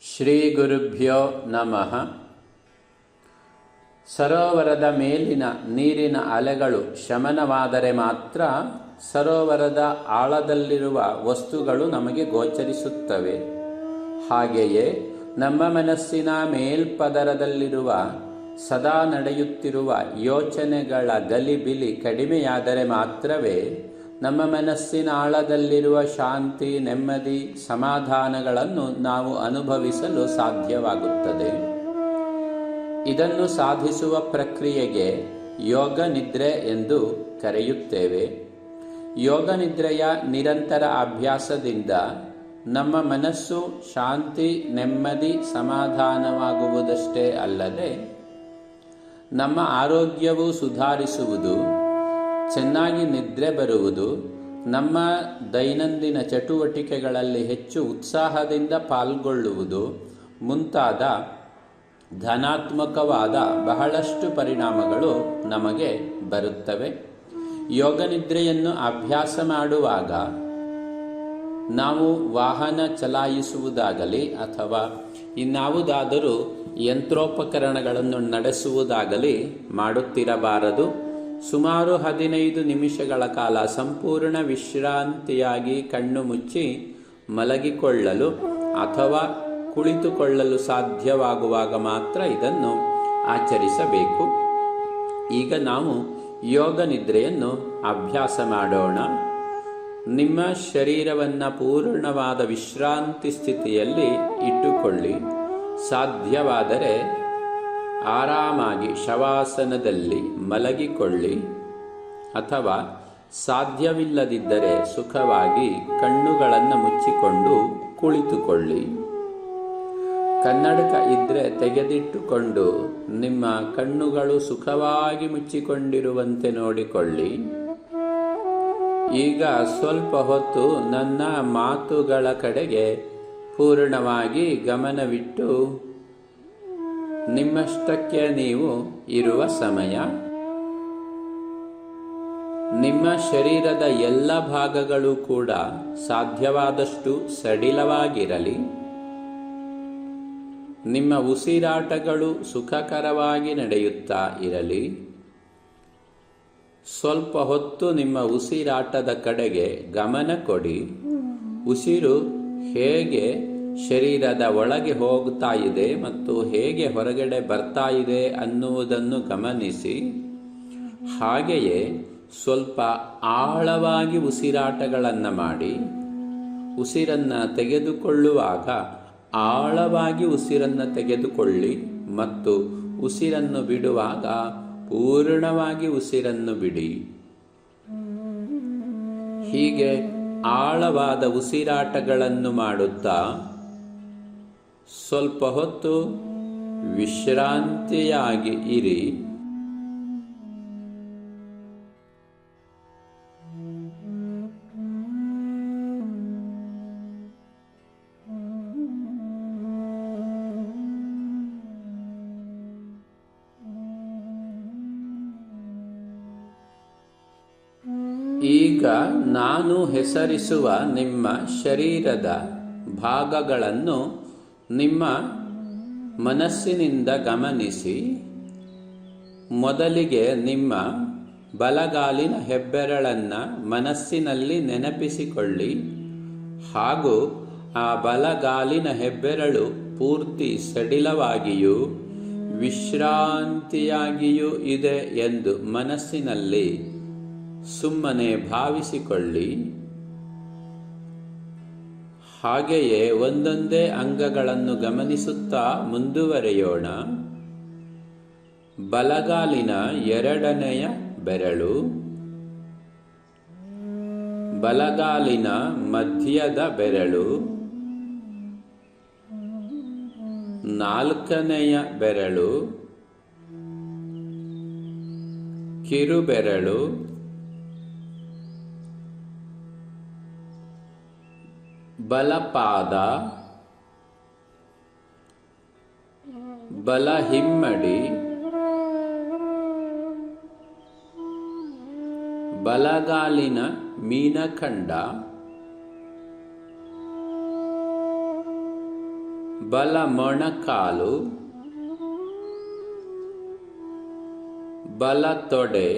ಶ್ರೀ ಗುರುಭ್ಯೋ ನಮಃ. ಸರೋವರದ ಮೇಲಿನ ನೀರಿನ ಅಲೆಗಳು ಶಮನವಾದರೆ ಮಾತ್ರ ಸರೋವರದ ಆಳದಲ್ಲಿರುವ ವಸ್ತುಗಳು ನಮಗೆ ಗೋಚರಿಸುತ್ತವೆ. ಹಾಗೆಯೇ ನಮ್ಮ ಮನಸ್ಸಿನ ಮೇಲ್ಪದರದಲ್ಲಿರುವ ಸದಾ ನಡೆಯುತ್ತಿರುವ ಯೋಚನೆಗಳ ಗಲಿಬಿಲಿ ಕಡಿಮೆಯಾದರೆ ಮಾತ್ರವೇ ನಮ್ಮ ಮನಸ್ಸಿನ ಆಳದಲ್ಲಿರುವ ಶಾಂತಿ, ನೆಮ್ಮದಿ, ಸಮಾಧಾನಗಳನ್ನು ನಾವು ಅನುಭವಿಸಲು ಸಾಧ್ಯವಾಗುತ್ತದೆ. ಇದನ್ನು ಸಾಧಿಸುವ ಪ್ರಕ್ರಿಯೆಗೆ ಯೋಗ ನಿದ್ರೆ ಎಂದು ಕರೆಯುತ್ತೇವೆ. ಯೋಗ ನಿದ್ರೆಯ ನಿರಂತರ ಅಭ್ಯಾಸದಿಂದ ನಮ್ಮ ಮನಸ್ಸು ಶಾಂತಿ, ನೆಮ್ಮದಿ, ಸಮಾಧಾನವಾಗುವುದಷ್ಟೇ ಅಲ್ಲದೆ ನಮ್ಮ ಆರೋಗ್ಯವು ಸುಧಾರಿಸುವುದು ಚೆನ್ನಾಗಿ ನಿದ್ರೆ ಬರುವುದು ನಮ್ಮ ದೈನಂದಿನ ಚಟುವಟಿಕೆಗಳಲ್ಲಿ ಹೆಚ್ಚು ಉತ್ಸಾಹದಿಂದ ಪಾಲ್ಗೊಳ್ಳುವುದು ಮುಂತಾದ ಧನಾತ್ಮಕವಾದ ಬಹಳಷ್ಟು ಪರಿಣಾಮಗಳು ನಮಗೆ ಬರುತ್ತವೆ. ಯೋಗ ನಿದ್ರೆಯನ್ನು ಅಭ್ಯಾಸ ಮಾಡುವಾಗ ನಾವು ವಾಹನ ಚಲಾಯಿಸುವುದಾಗಲಿ ಅಥವಾ ಇನ್ನಾವುದಾದರೂ ಯಂತ್ರೋಪಕರಣಗಳನ್ನು ನಡೆಸುವುದಾಗಲಿ ಮಾಡುತ್ತಿರಬಾರದು. ಸುಮಾರು ಹದಿನೈದು ನಿಮಿಷಗಳ ಕಾಲ ಸಂಪೂರ್ಣ ವಿಶ್ರಾಂತಿಯಾಗಿ ಕಣ್ಣು ಮುಚ್ಚಿ ಮಲಗಿಕೊಳ್ಳಲು ಅಥವಾ ಕುಳಿತುಕೊಳ್ಳಲು ಸಾಧ್ಯವಾಗುವಾಗ ಮಾತ್ರ ಇದನ್ನು ಆಚರಿಸಬೇಕು. ಈಗ ನಾವು ಯೋಗ ನಿದ್ರೆಯನ್ನು ಅಭ್ಯಾಸ ಮಾಡೋಣ. ನಿಮ್ಮ ಶರೀರವನ್ನು ಪೂರ್ಣವಾದ ವಿಶ್ರಾಂತಿ ಸ್ಥಿತಿಯಲ್ಲಿ ಇಟ್ಟುಕೊಳ್ಳಿ. ಸಾಧ್ಯವಾದರೆ ಆರಾಮಾಗಿ ಶವಾಸನದಲ್ಲಿ ಮಲಗಿಕೊಳ್ಳಿ ಅಥವಾ ಸಾಧ್ಯವಿಲ್ಲದಿದ್ದರೆ ಸುಖವಾಗಿ ಕಣ್ಣುಗಳನ್ನು ಮುಚ್ಚಿಕೊಂಡು ಕುಳಿತುಕೊಳ್ಳಿ. ಕನ್ನಡಕ ಇದ್ದರೆ ತೆಗೆದಿಟ್ಟುಕೊಂಡು ನಿಮ್ಮ ಕಣ್ಣುಗಳು ಸುಖವಾಗಿ ಮುಚ್ಚಿಕೊಂಡಿರುವಂತೆ ನೋಡಿಕೊಳ್ಳಿ. ಈಗ ಸ್ವಲ್ಪ ಹೊತ್ತು ನನ್ನ ಮಾತುಗಳ ಕಡೆಗೆ ಪೂರ್ಣವಾಗಿ ಗಮನವಿಟ್ಟು ನಿಮ್ಮಷ್ಟಕ್ಕೆ ನೀವು ಇರುವ ಸಮಯ ನಿಮ್ಮ ಶರೀರದ ಎಲ್ಲ ಭಾಗಗಳು ಕೂಡ ಸಾಧ್ಯವಾದಷ್ಟು ಸಡಿಲವಾಗಿರಲಿ. ನಿಮ್ಮ ಉಸಿರಾಟಗಳು ಸುಖಕರವಾಗಿ ನಡೆಯುತ್ತಾ ಇರಲಿ. ಸ್ವಲ್ಪ ಹೊತ್ತು ನಿಮ್ಮ ಉಸಿರಾಟದ ಕಡೆಗೆ ಗಮನ ಕೊಡಿ. ಉಸಿರು ಹೇಗೆ ಶರೀರದ ಒಳಗೆ ಹೋಗ್ತಾ ಇದೆ ಮತ್ತು ಹೇಗೆ ಹೊರಗಡೆ ಬರ್ತಾ ಇದೆ ಅನ್ನುವುದನ್ನು ಗಮನಿಸಿ. ಹಾಗೆಯೇ ಸ್ವಲ್ಪ ಆಳವಾಗಿ ಉಸಿರಾಟಗಳನ್ನು ಮಾಡಿ. ಉಸಿರನ್ನು ತೆಗೆದುಕೊಳ್ಳುವಾಗ ಆಳವಾಗಿ ಉಸಿರನ್ನು ತೆಗೆದುಕೊಳ್ಳಿ ಮತ್ತು ಉಸಿರನ್ನು ಬಿಡುವಾಗ ಪೂರ್ಣವಾಗಿ ಉಸಿರನ್ನು ಬಿಡಿ. ಹೀಗೆ ಆಳವಾದ ಉಸಿರಾಟಗಳನ್ನು ಮಾಡುತ್ತಾ ಸ್ವಲ್ಪ ಹೊತ್ತು ವಿಶ್ರಾಂತಿಯಾಗಿ ಇರಿ. ಈಗ ನಾನು ಹೆಸರಿಸುವ ನಿಮ್ಮ ಶರೀರದ ಭಾಗಗಳನ್ನು ನಿಮ್ಮ ಮನಸ್ಸಿನಿಂದ ಗಮನಿಸಿ ಮೊದಲಿಗೆ ನಿಮ್ಮ ಬಲಗಾಲಿನ ಹೆಬ್ಬೆರಳನ್ನು ಮನಸ್ಸಿನಲ್ಲಿ ನೆನಪಿಸಿಕೊಳ್ಳಿ ಹಾಗೂ ಆ ಬಲಗಾಲಿನ ಹೆಬ್ಬೆರಳು ಪೂರ್ತಿ ಸಡಿಲವಾಗಿಯೂ ವಿಶ್ರಾಂತಿಯಾಗಿಯೂ ಇದೆ ಎಂದು ಮನಸ್ಸಿನಲ್ಲಿ ಸುಮ್ಮನೆ ಭಾವಿಸಿಕೊಳ್ಳಿ. ಹಾಗೆಯೇ ಒಂದೊಂದೇ ಅಂಗಗಳನ್ನು ಗಮನಿಸುತ್ತಾ ಮುಂದುವರೆಯೋಣ. ಬಲಗಾಲಿನ ಎರಡನೆಯ ಬೆರಳು ಬಲಗಾಲಿನ ಮಧ್ಯದ ಬೆರಳು ನಾಲ್ಕನೆಯ ಬೆರಳು ಕಿರುಬೆರಳು ಬಲಪಾದ ಬಲ ಹಿಮ್ಮಡಿ ಬಲಗಾಲಿನ ಮೀನಖಂಡ ಬಲ ಮೊಣಕಾಲು ಬಲ ತೊಡೆ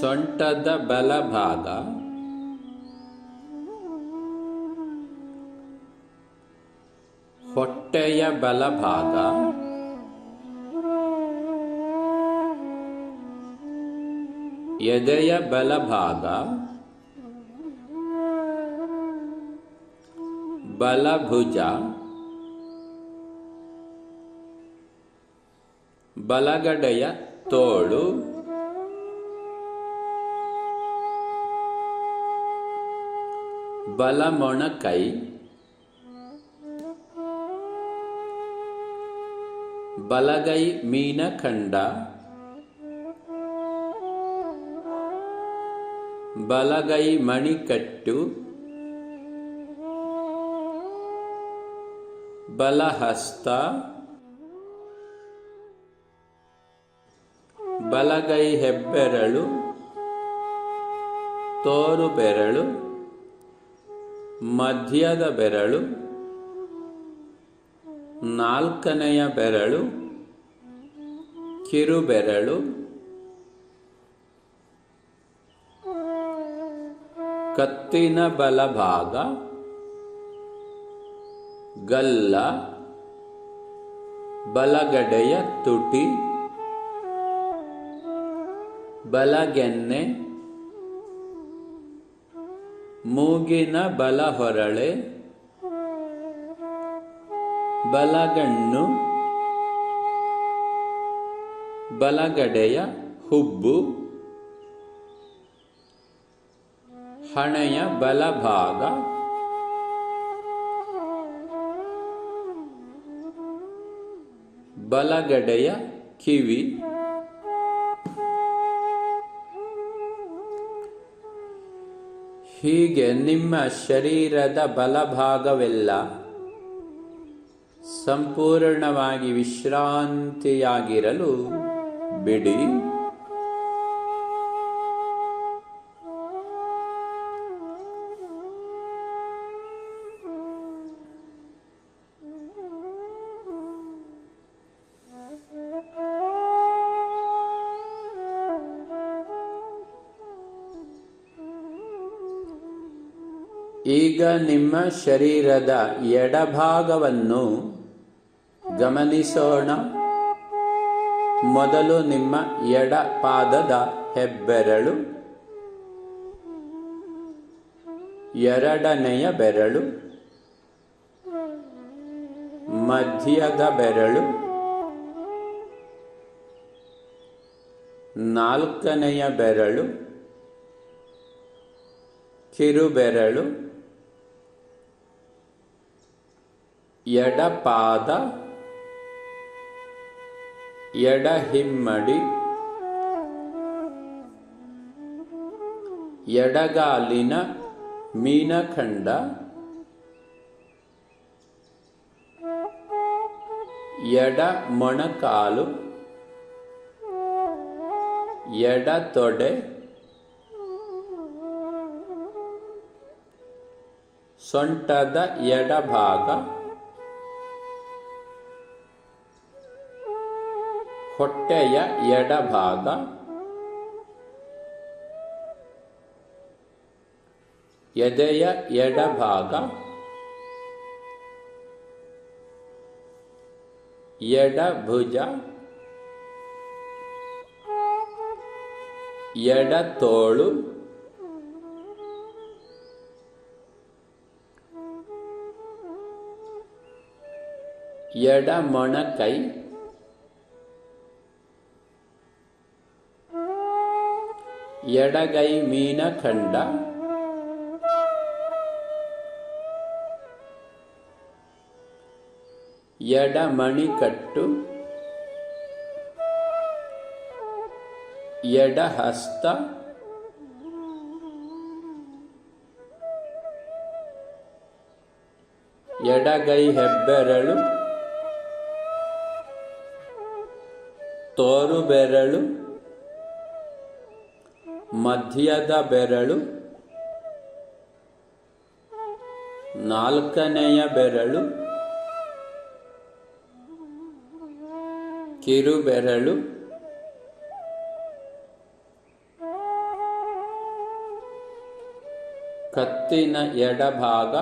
ಸೊಂಟದ ಬಲಭಾಗ. ಹೊಟ್ಟೆಯ ಬಲಭಾಗ. ಎದೆಯ ಬಲಭಾಗ. ಬಲಭುಜ. ಬಲಗಡೆಯ ತೋಳು. ಬಲಮೊಣಕೈ. ಬಲಗೈ ಮೀನಖಂಡ ಬಲಗೈ ಮಣಿಕಟ್ಟು. ಬಲಹಸ್ತ. ಬಲಗೈ ಹೆಬ್ಬೆರಳು. ತೋರು ಬೆರಳು ಮಧ್ಯದ ಬೆರಳು ನಾಲ್ಕನೆಯ ಬೆರಳು ಕಿರುಬೆರಳು ಕತ್ತಿನ ಬಲಭಾಗ ಗಲ್ಲ ಬಲಗಡೆಯ ತುಟಿ ಬಲಗೆನ್ನೆ ಮೂಗಿನ ಬಲ ಹೊರಳೆ ಬಲಗಣ್ಣು ಬಲಗಡೆಯ ಹುಬ್ಬು ಹಣೆಯ ಬಲಭಾಗ ಬಲಗಡೆಯ ಕಿವಿ. ಹೀಗೆ ನಿಮ್ಮ ಶರೀರದ ಬಲಭಾಗವೆಲ್ಲ ಸಂಪೂರ್ಣವಾಗಿ ವಿಶ್ರಾಂತಿಯಾಗಿರಲು ಬಿಡಿ. ನಿಮ್ಮ ಶರೀರದ ಎಡಭಾಗವನ್ನು ಗಮನಿಸೋಣ. ಮೊದಲು ನಿಮ್ಮ ಎಡ ಪಾದದ ಹೆಬ್ಬೆರಳು, ಎರಡನೆಯ ಬೆರಳು, ಮಧ್ಯದ ಬೆರಳು, ನಾಲ್ಕನೆಯ ಬೆರಳು, ಕಿರುಬೆರಳು ಎಡಪಾದ ಎಡಹಿಮ್ಮಡಿ ಎಡಗಾಲಿನ ಮೀನಖಂಡ ಎಡ ಮೊಣಕಾಲು ಎಡ ತೊಡೆ ಸೊಂಟದ ಎಡಭಾಗ ಹೊಟ್ಟೆಯ ಎಡಭಾಗ ಎದೆಯ ಎಡಭಾಗ ಎಡಭುಜ ಎಡತೋಳು ಎಡಮೊಣಕೈ ಎಡಗೈ ಮೀನಖಂಡ ಎಡಮಣಿಕಟ್ಟು ಎಡಹಸ್ತ. ಎಡಗೈ ಹೆಬ್ಬೆರಳು. ತೋರು ಬೆರಳು ಮಧ್ಯದ ಬೆರಳು ನಾಲ್ಕನೆಯ ಬೆರಳು ಕಿರುಬೆರಳು ಕತ್ತಿನ ಎಡಭಾಗ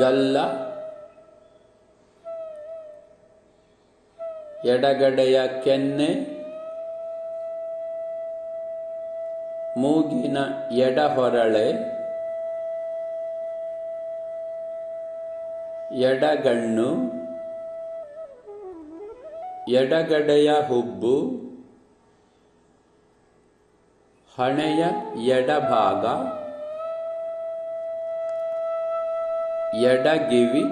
ಗಲ್ಲ ಎಡಗಡೆಯ ಕೆನ್ನೆ ಮೂಗಿನ ಎಡಹೊರಳೆ ಎಡಗಣ್ಣು ಎಡಗಡೆಯ ಹುಬ್ಬು ಹಣೆಯ ಎಡಭಾಗ ಎಡಗಿವಿ.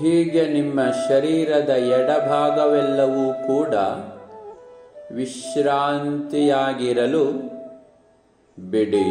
ಹೀಗೆ ನಿಮ್ಮ ಶರೀರದ ಎಡಭಾಗವೆಲ್ಲವೂ ಕೂಡ ವಿಶ್ರಾಂತಿಯಾಗಿರಲು ಬಿಡಿ.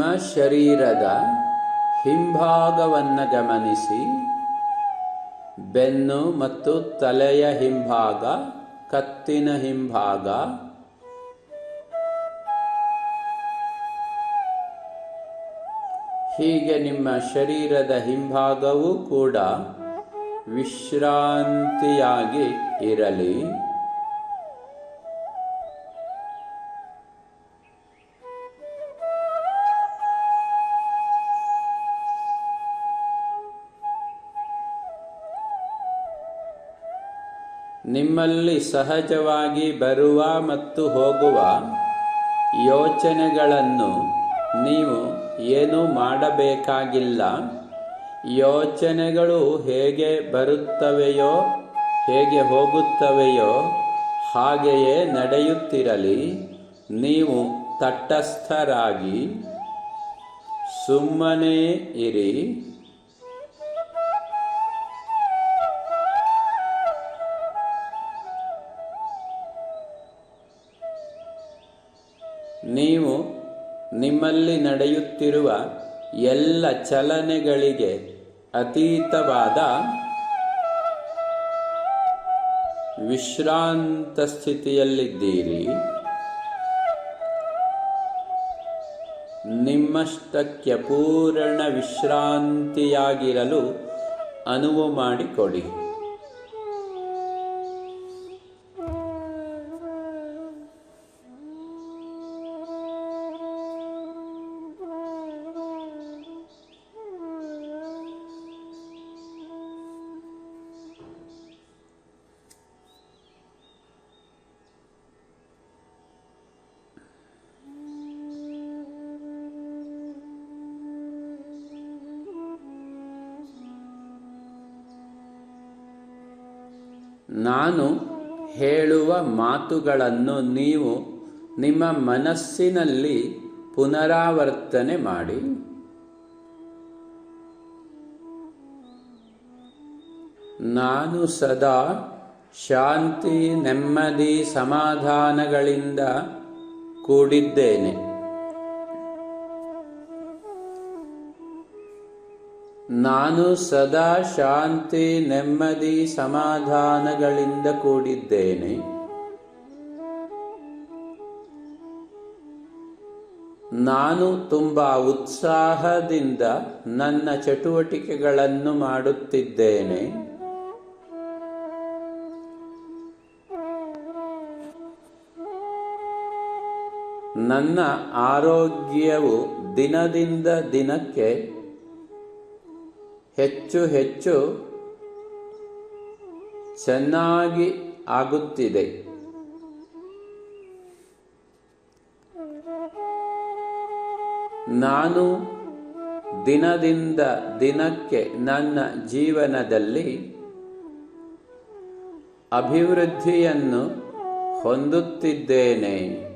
ನಿಮ್ಮ ಶರೀರದ ಹಿಂಭಾಗವನ್ನು ಗಮನಿಸಿ. ಬೆನ್ನು ಮತ್ತು ತಲೆಯ ಹಿಂಭಾಗ, ಕತ್ತಿನ ಹಿಂಭಾಗ. ಹೀಗೆ ನಿಮ್ಮ ಶರೀರದ ಹಿಂಭಾಗವೂ ಕೂಡ ವಿಶ್ರಾಂತಿಯಾಗಿ ಇರಲಿ. ನಿಮ್ಮಲ್ಲಿ ಸಹಜವಾಗಿ ಬರುವ ಮತ್ತು ಹೋಗುವ ಯೋಚನೆಗಳನ್ನು ನೀವು ಏನೂ ಮಾಡಬೇಕಾಗಿಲ್ಲ? ಯೋಚನೆಗಳು ಹೇಗೆ ಬರುತ್ತವೆಯೋ, ಹೇಗೆ ಹೋಗುತ್ತವೆಯೋ ಹಾಗೆಯೇ ನಡೆಯುತ್ತಿರಲಿ. ನೀವು ತಟಸ್ಥರಾಗಿ ಸುಮ್ಮನೆ ಇರಿ. ನೀವು ನಿಮ್ಮಲ್ಲಿ ನಡೆಯುತ್ತಿರುವ ಎಲ್ಲ ಚಲನೆಗಳಿಗೆ ಅತೀತವಾದ ವಿಶ್ರಾಂತ ಸ್ಥಿತಿಯಲ್ಲಿದ್ದೀರಿ. ನಿಮ್ಮಷ್ಟಕ್ಕೆ ಪೂರ್ಣ ವಿಶ್ರಾಂತಿಯಾಗಿರಲು ಅನುವು ಮಾಡಿಕೊಡಿ. ನಾನು ಹೇಳುವ ಮಾತುಗಳನ್ನು ನೀವು ನಿಮ್ಮ ಮನಸ್ಸಿನಲ್ಲಿ ಪುನರಾವರ್ತನೆ ಮಾಡಿ. ನಾನು ಸದಾ ಶಾಂತಿ ನೆಮ್ಮದಿ ಸಮಾಧಾನಗಳಿಂದ ಕೂಡಿದ್ದೇನೆ. ನಾನು ಸದಾ ಶಾಂತಿ, ನೆಮ್ಮದಿ, ಸಮಾಧಾನಗಳಿಂದ ಕೂಡಿದ್ದೇನೆ. ನಾನು ತುಂಬ ಉತ್ಸಾಹದಿಂದ ನನ್ನ ಚಟುವಟಿಕೆಗಳನ್ನು ಮಾಡುತ್ತಿದ್ದೇನೆ. ನನ್ನ ಆರೋಗ್ಯವು ದಿನದಿಂದ ದಿನಕ್ಕೆ ಹೆಚ್ಚು ಹೆಚ್ಚು ಚೆನ್ನಾಗಿ ಆಗುತ್ತಿದೆ. ನಾನು ದಿನದಿಂದ ದಿನಕ್ಕೆ ನನ್ನ ಜೀವನದಲ್ಲಿ ಅಭಿವೃದ್ಧಿಯನ್ನು ಹೊಂದುತ್ತಿದ್ದೇನೆ.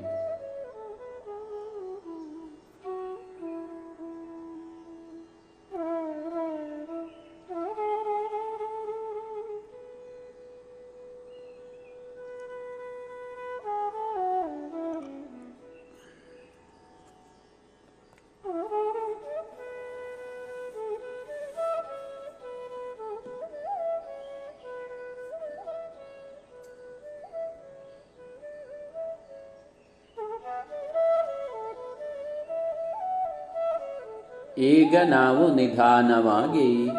ಈಗ ನಾವು ನಿಧಾನವಾಗಿ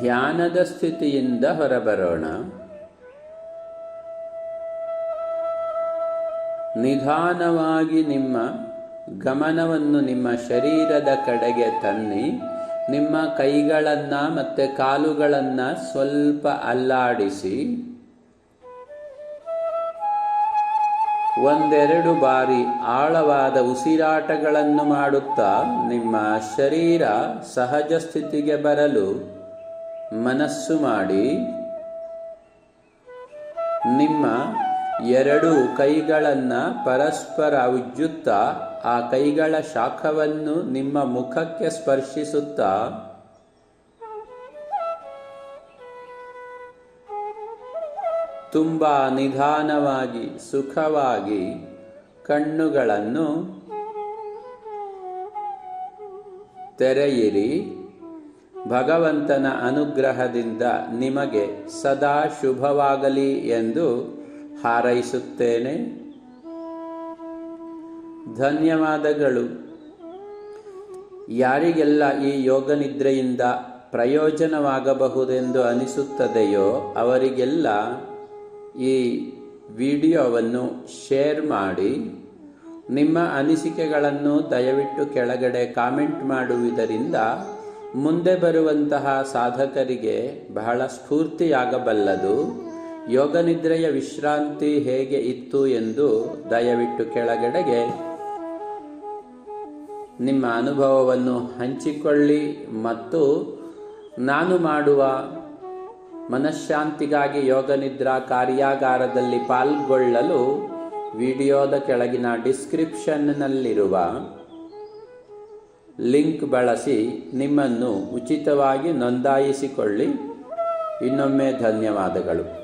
ಧ್ಯಾನದ ಸ್ಥಿತಿಯಿಂದ ಹೊರಬರೋಣ. ನಿಧಾನವಾಗಿ ನಿಮ್ಮ ಗಮನವನ್ನು ನಿಮ್ಮ ಶರೀರದ ಕಡೆಗೆ ತನ್ನಿ. ನಿಮ್ಮ ಕೈಗಳನ್ನು ಮತ್ತು ಕಾಲುಗಳನ್ನು ಸ್ವಲ್ಪ ಅಲ್ಲಾಡಿಸಿ. ಒಂದೆರಡು ಬಾರಿ ಆಳವಾದ ಉಸಿರಾಟಗಳನ್ನು ಮಾಡುತ್ತಾ ನಿಮ್ಮ ಶರೀರ ಸಹಜ ಸ್ಥಿತಿಗೆ ಬರಲು ಮನಸ್ಸು ಮಾಡಿ. ನಿಮ್ಮ ಎರಡು ಕೈಗಳನ್ನು ಪರಸ್ಪರ ಉಜ್ಜುತ್ತಾ ಆ ಕೈಗಳ ಶಾಖವನ್ನು ನಿಮ್ಮ ಮುಖಕ್ಕೆ ಸ್ಪರ್ಶಿಸುತ್ತಾ ತುಂಬ ನಿಧಾನವಾಗಿ, ಸುಖವಾಗಿ ಕಣ್ಣುಗಳನ್ನು ತೆರೆಯಿರಿ. ಭಗವಂತನ ಅನುಗ್ರಹದಿಂದ ನಿಮಗೆ ಸದಾ ಶುಭವಾಗಲಿ ಎಂದು ಹಾರೈಸುತ್ತೇನೆ. ಧನ್ಯವಾದಗಳು. ಯಾರಿಗೆಲ್ಲ ಈ ಯೋಗ ನಿದ್ರೆಯಿಂದ ಪ್ರಯೋಜನವಾಗಬಹುದೆಂದು ಅನಿಸುತ್ತದೆಯೋ ಅವರಿಗೆಲ್ಲ ಈ ವಿಡಿಯೋವನ್ನು ಶೇರ್ ಮಾಡಿ, ನಿಮ್ಮ ಅನಿಸಿಕೆಗಳನ್ನು ದಯವಿಟ್ಟು ಕೆಳಗಡೆ ಕಾಮೆಂಟ್ ಮಾಡುವುದರಿಂದ ಮುಂದೆ ಬರುವಂತಹ ಸಾಧಕರಿಗೆ ಬಹಳ ಸ್ಫೂರ್ತಿಯಾಗಬಲ್ಲದು. ಯೋಗ ನಿದ್ರೆಯ ವಿಶ್ರಾಂತಿ ಹೇಗೆ ಇತ್ತು ಎಂದು ದಯವಿಟ್ಟು ಕೆಳಗಡೆಗೆ ನಿಮ್ಮ ಅನುಭವವನ್ನು ಹಂಚಿಕೊಳ್ಳಿ ಮತ್ತು ನಾನು ಮಾಡುವ ಮನಃಶಾಂತಿಗಾಗಿ ಯೋಗ ನಿದ್ರಾ ಕಾರ್ಯಾಗಾರದಲ್ಲಿ ಪಾಲ್ಗೊಳ್ಳಲು ವಿಡಿಯೋದ ಕೆಳಗಿನ ಡಿಸ್ಕ್ರಿಪ್ಷನ್ನಲ್ಲಿರುವ ಲಿಂಕ್ ಬಳಸಿ ನಿಮ್ಮನ್ನು ಉಚಿತವಾಗಿ ನೋಂದಾಯಿಸಿಕೊಳ್ಳಿ. ಇನ್ನೊಮ್ಮೆ ಧನ್ಯವಾದಗಳು.